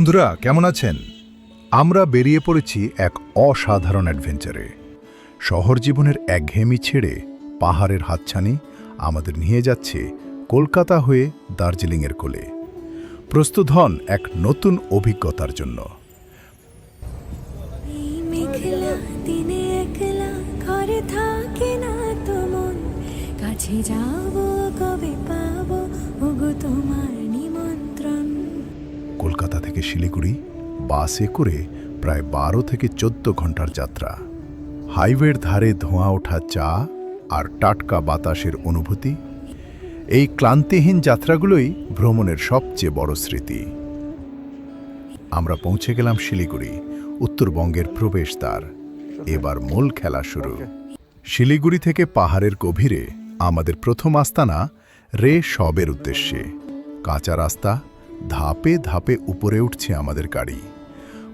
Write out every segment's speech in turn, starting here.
বন্ধুরা কেমন আছেন? আমরা বেরিয়ে পড়েছি এক অসাধারণ অ্যাডভেঞ্চারে। শহর জীবনের একঘেয়েমি ছেড়ে পাহাড়ের হাতছানি আমাদের নিয়ে যাচ্ছে কলকাতা হয়ে দার্জিলিংয়ের কোলে। প্রস্তুত হন এক নতুন অভিজ্ঞতার জন্য। কাছে যাব কবে পাবো ওগো তোমার নিমন্ত্রণ। কলকাতা থেকে শিলিগুড়ি বাসে করে প্রায় বারো থেকে চোদ্দ ঘণ্টার যাত্রা। হাইওয়ের ধারে ধোঁয়া ওঠা চা আর টাটকা বাতাসের অনুভূতি এই ক্লান্তিহীন যাত্রাগুলোই ভ্রমণের সবচেয়ে বড় স্মৃতি। আমরা পৌঁছে গেলাম শিলিগুড়ি উত্তরবঙ্গের প্রবেশদ্বার। এবার মূল খেলা শুরু। শিলিগুড়ি থেকে পাহাড়ের গভীরে আমাদের প্রথম আস্তানা রে সবের উদ্দেশ্যে। কাঁচা রাস্তা ধাপে ধাপে উপরে উঠছে আমাদের গাড়ি।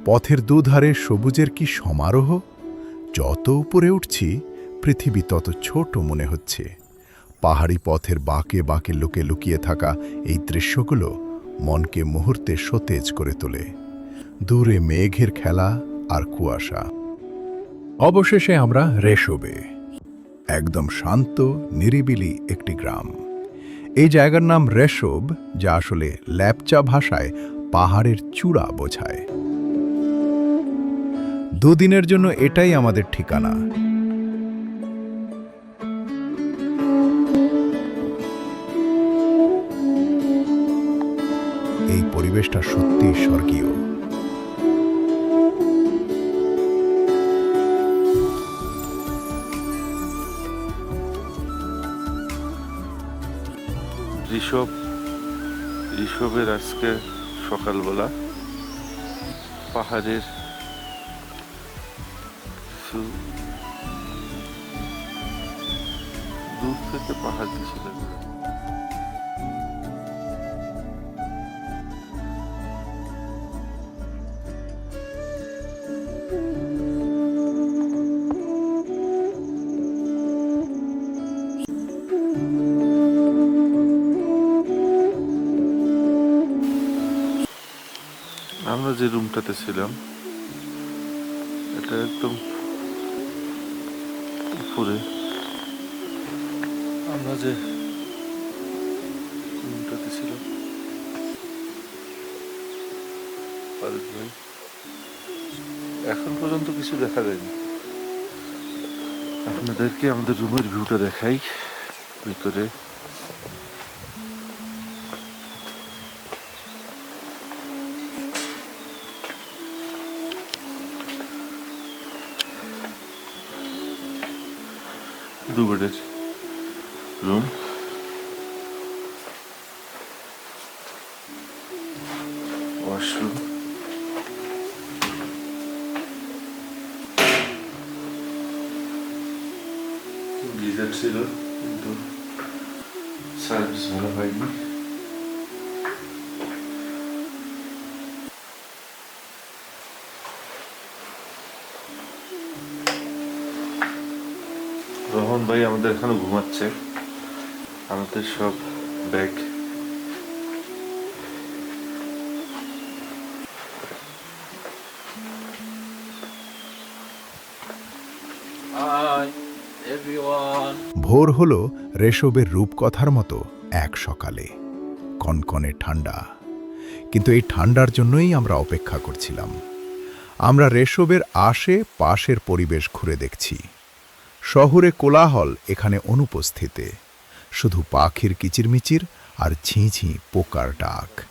পথের দুধারে সবুজের কি সমারোহ? যত উপরে উঠছি, পৃথিবী তত ছোট মনে হচ্ছে। পাহাড়ি পথের বাঁকে বাঁকে লুকে লুকিয়ে থাকা এই দৃশ্যগুলো মনকে মুহূর্তে সতেজ করে তোলে। দূরে মেঘের খেলা আর কুয়াশা। অবশেষে আমরা রেশবে, একদম শান্ত, নিরিবিলি একটি গ্রাম। এই জায়গার নাম রেশব, যা আসলে ল্যাপচা ভাষায় পাহাড়ের চূড়া বোঝায়। দুদিনের জন্য এটাই আমাদের ঠিকানা। এই পরিবেশটা সত্যি স্বর্গীয়। ঋষভ ঋষভের আজকে সকালবেলা পাহাড়ের দূর থেকে পাহাড় কিছু দেখা যে রুমটাতে ছিলাম, এটা একদম উপরে। আমরা যে রুমটাতে ছিলাম এখন পর্যন্ত কিছু দেখা যায়নি। আপনাদেরকে আমাদের রুমের ভিউটা দেখাই, ভিতরে। ওয়াশরুম গিজার ছিল, কিন্তু সার্ভিস ভালো হয়নি। রোহন ভাই আমাদের এখানে ঘুমাচ্ছে। আমাদের সব ব্যাগ ভোর হল রেশবের রূপকথার মতো এক সকালে। কনকনে ঠান্ডা কিন্তু এই ঠান্ডার জন্যই আমরা অপেক্ষা করছিলাম। আমরা রেশবের আশে পাশের পরিবেশ ঘুরে দেখছি। শহরে কোলাহল এখানে অনুপস্থিতে। শুধু পাখির কিচিরমিচির আর ঝিঁ ঝিঁ পোকার ডাক।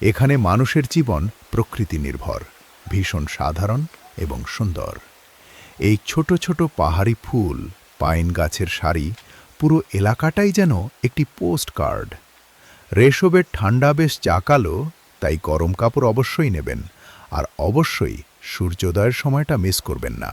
এখানে মানুষের জীবন প্রকৃতি নির্ভর ভীষণ সাধারণ এবং সুন্দর। এই ছোট ছোট পাহাড়ি ফুল পাইন গাছের সারি পুরো এলাকাটাই যেন একটি পোস্ট কার্ড। রেশবের ঠান্ডা বেশ চাকালো, তাই গরম কাপড় অবশ্যই নেবেন, আর অবশ্যই সূর্যোদয়ের সময়টা মিস করবেন না।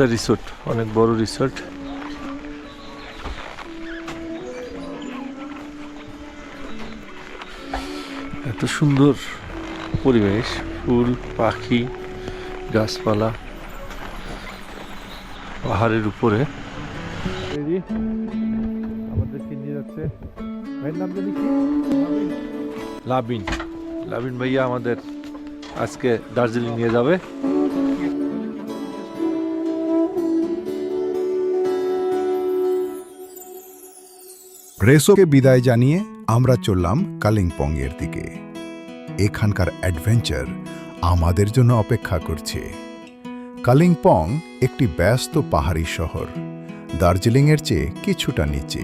পুরো রিসোর্ট অনেক বড় রিসোর্ট এত সুন্দর পরিবেশ ফুল পাখি গাছপালা পাহাড়ের উপরে। আমাদেরকে নিয়ে যাচ্ছে ভাইয়ের নাম জানি কি? লাবিন। লাবিন ভাইয়া আমাদের আজকে দার্জিলিং নিয়ে যাবে। রেসোকে বিদায় জানিয়ে আমরা চললাম কালিম্পংয়ের দিকে। এখানকার অ্যাডভেঞ্চার আমাদের জন্য অপেক্ষা করছে। কালিম্পং একটি ব্যস্ত পাহাড়ি শহর। দার্জিলিংয়ের চেয়ে কিছুটা নিচে।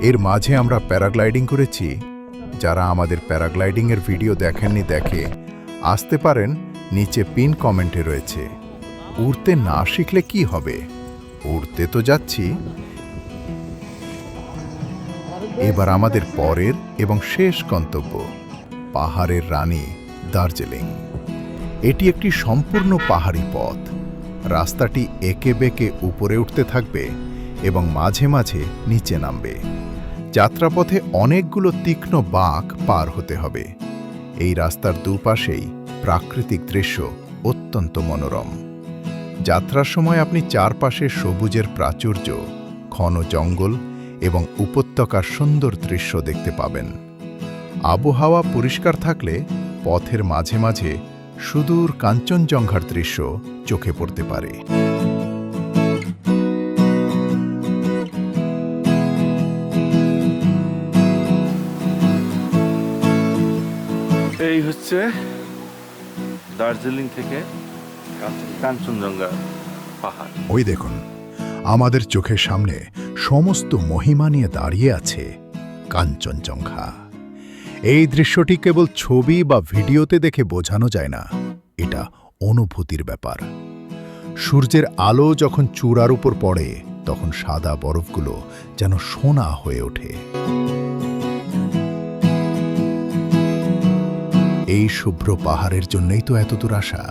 এর মাঝে আমরা প্যারাগ্লাইডিং করেছি। যারা আমাদের প্যারাগ্লাইডিংয়ের ভিডিও দেখেননি দেখে আসতে পারেন, নিচে পিন কমেন্টে রয়েছে। উড়তে না শিখলে কি হবে? উড়তে তো যাচ্ছি। এবার আমাদের পরের এবং শেষ গন্তব্য, পাহাড়ের রানী দার্জিলিং। এটি একটি সম্পূর্ণ পাহাড়ি পথ। রাস্তাটি একে বেঁকে উপরে উঠতে থাকবে এবং মাঝে মাঝে নিচে নামবে। যাত্রাপথে অনেকগুলো তীক্ষ্ণ বাঁক পার হতে হবে। এই রাস্তার দুপাশেই প্রাকৃতিক দৃশ্য অত্যন্ত মনোরম। যাত্রার সময় আপনি চারপাশে সবুজের প্রাচুর্য, ঘন জঙ্গল এবং উপত্যকার সুন্দর দৃশ্য দেখতে পাবেন। আবহাওয়া পরিষ্কার থাকলে পথের মাঝে মাঝে সুদূর কাঞ্চনজঙ্ঘার দৃশ্য চোখে পড়তে পারে। এই হচ্ছে দার্জিলিং থেকে কাঞ্চনজঙ্ঘা পাহাড়। ওই দেখুন আমাদের চোখের সামনে সমস্ত মহিমা নিয়ে দাঁড়িয়ে আছে কাঞ্চনজঙ্ঘা। এই দৃশ্যটি কেবল ছবি বা ভিডিওতে দেখে বোঝানো যায় না, এটা অনুভূতির ব্যাপার। সূর্যের আলো যখন চূড়ার উপর পড়ে, তখন সাদা বরফগুলো যেন সোনা হয়ে ওঠে। এই শুভ্র পাহাড়ের জন্যই তো এতদূর আসা।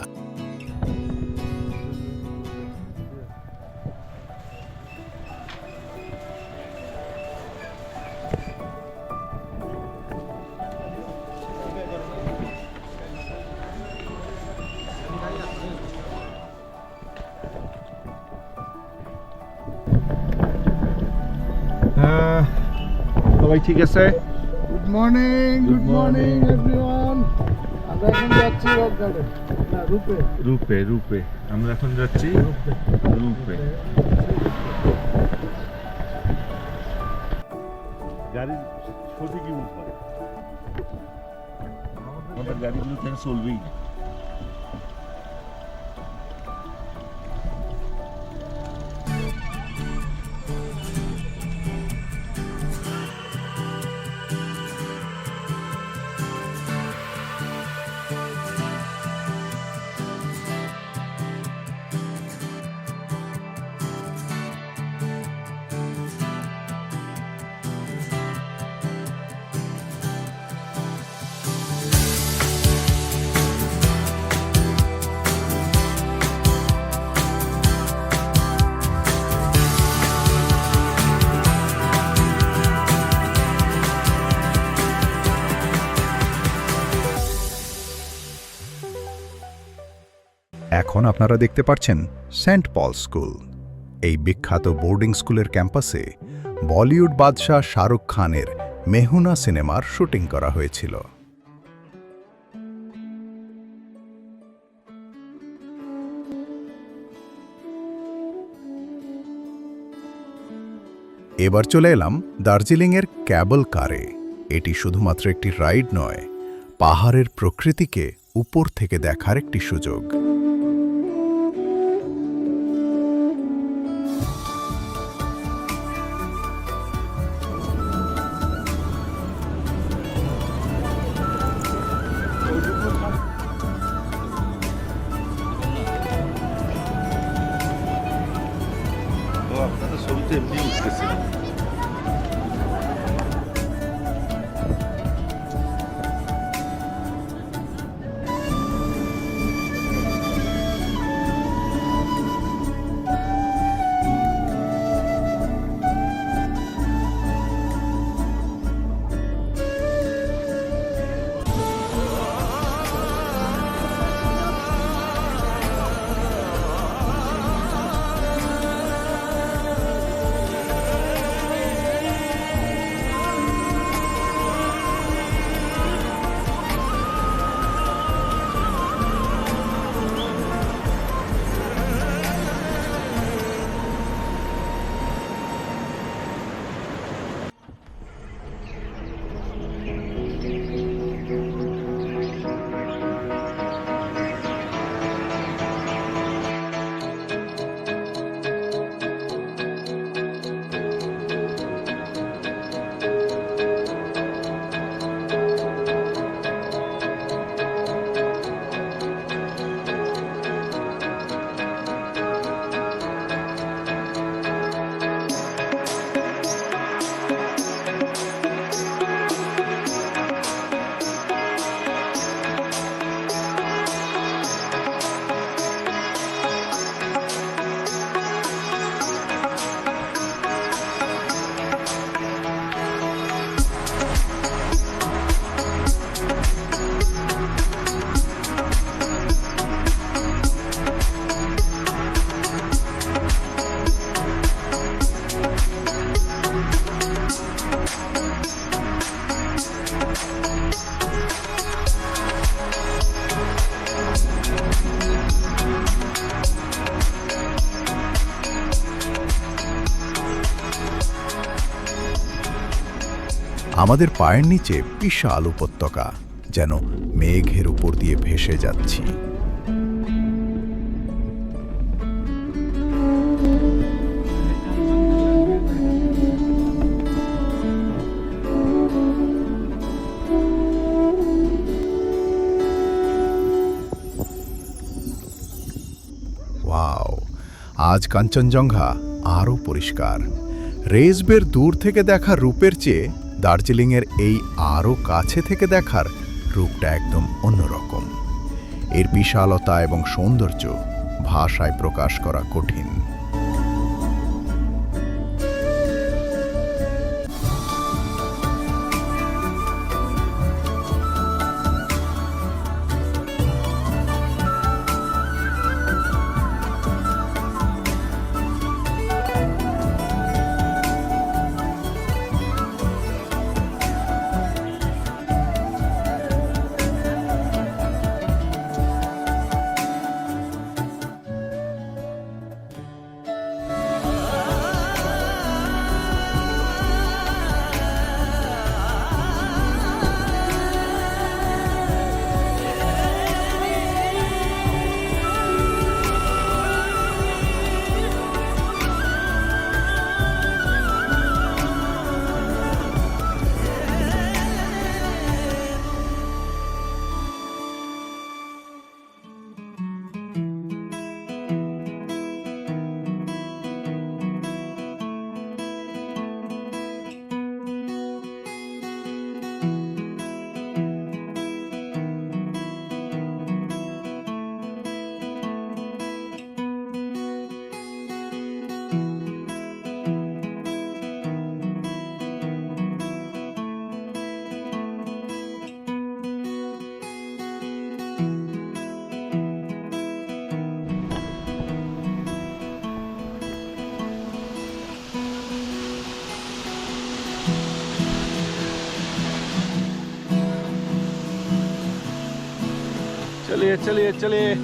সবাই ঠিক আছে? Good morning good morning. Everyone আমরা এখন যাচ্ছি রক গার্ডেন রূপে। রূপে রূপে। আমরা এখন যাচ্ছি রূপে। গাড়ির ক্ষতি কি করে আমাদের গাড়িগুলো কেন চলবেই না। এখন আপনারা দেখতে পাচ্ছেন সেন্ট পল স্কুল। এই বিখ্যাত বোর্ডিং স্কুলের ক্যাম্পাসে বলিউড বাদশাহ শাহরুখ খানের মেহুনা সিনেমার শুটিং করা হয়েছিল। এবার চলে এলাম দার্জিলিংয়ের ক্যাবল কারে। এটি শুধুমাত্র একটি রাইড নয়, পাহাড়ের প্রকৃতিকে উপর থেকে দেখার একটি সুযোগ। আমাদের পায়ের নিচে বিশাল উপত্যকা, যেন মেঘের উপর দিয়ে ভেসে যাচ্ছি। আজ কাঞ্চনজঙ্ঘা আরও পরিষ্কার। রেসবের দূর থেকে দেখা রূপের চেয়ে দার্জিলিংয়ের এই আরও কাছে থেকে দেখার রূপটা একদম অন্যরকম। এর বিশালতা এবং সৌন্দর্য ভাষায় প্রকাশ করা কঠিন। चलिए चलिए चलिए।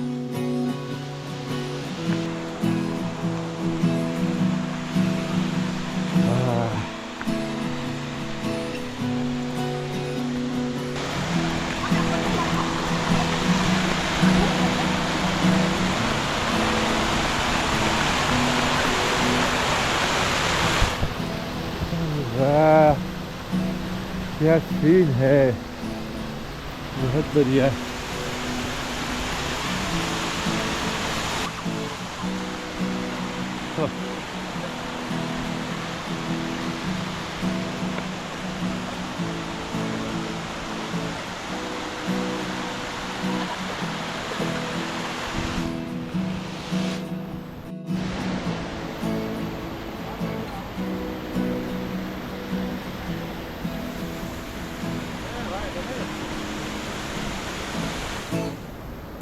क्या सीन है। बहुत बढ़िया।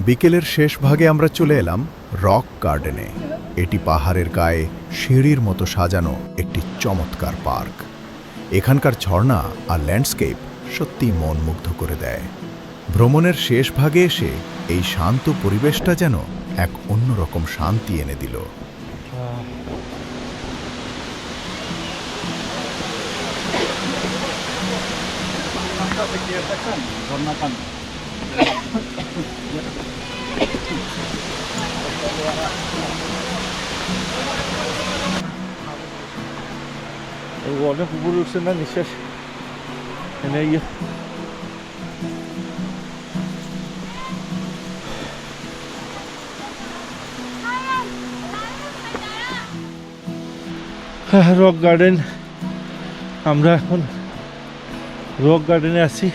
বিকেলের শেষ ভাগে আমরা চলে এলাম রক গার্ডেনে। এটি পাহাড়ের গায়ে সিঁড়ির মতো সাজানো একটি চমৎকার পার্ক। এখানকার ঝর্ণা আর ল্যান্ডস্কেপ সত্যি মন মুগ্ধ করে দেয়। ভ্রমণের শেষ ভাগে এসে এই শান্ত পরিবেশটা যেন এক অন্যরকম শান্তি এনে দিল। ও অনেক উপরে উঠছে না নিঃশ্বাস এনে ইয়ে রক গার্ডেন। আমরা এখন রক গার্ডেনে আছি।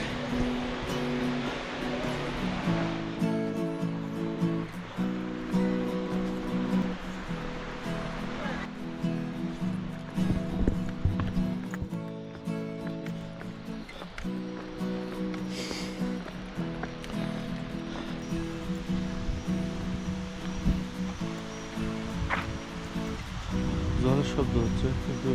জলের শব্দ হচ্ছে কিন্তু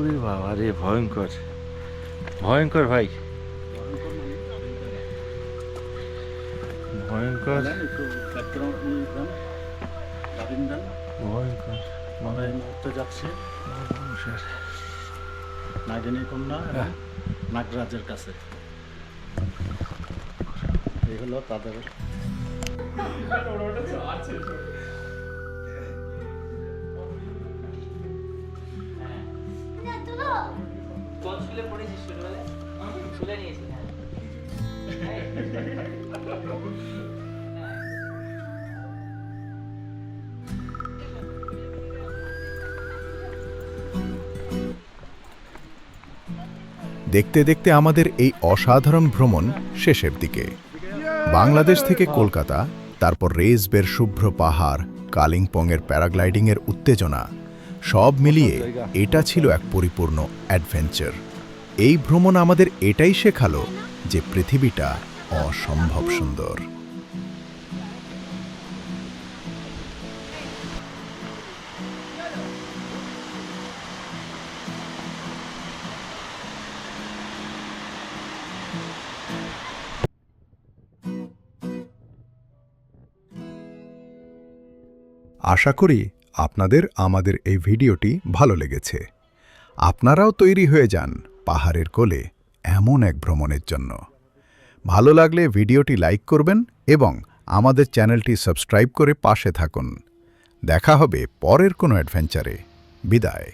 ওরে বাবা রে ভয়ঙ্কর। ভয়ঙ্কর ভাই। ভয়ঙ্কর। ভয়ঙ্কর। এই মুহূর্তে যাচ্ছি। নাগিনী কন্যা নাগরাজের কাছে। এই হলো তাদের স্কুলে পড়েছিস ছোটবেলায়। স্কুলে নিয়েছি হ্যাঁ। দেখতে দেখতে আমাদের এই অসাধারণ ভ্রমণ শেষের দিকে। বাংলাদেশ থেকে কলকাতা তারপর রেসবের শুভ্র পাহাড় কালিম্পংয়ের প্যারাগ্লাইডিংয়ের উত্তেজনা সব মিলিয়ে এটা ছিল এক পরিপূর্ণ অ্যাডভেঞ্চার। এই ভ্রমণ আমাদের এটাই শেখালো যে পৃথিবীটা অসম্ভব সুন্দর। আশা করি আপনাদের আমাদের এই ভিডিওটি ভালো লেগেছে। আপনারাও তৈরি হয়ে যান। পাহাড়ের কোলে এমন এক ভ্রমণের জন্য। ভালো লাগলে ভিডিওটি লাইক করবেন এবং আমাদের চ্যানেলটি সাবস্ক্রাইব করে পাশে থাকুন। দেখা হবে পরের কোনো অ্যাডভেঞ্চারে। বিদায়।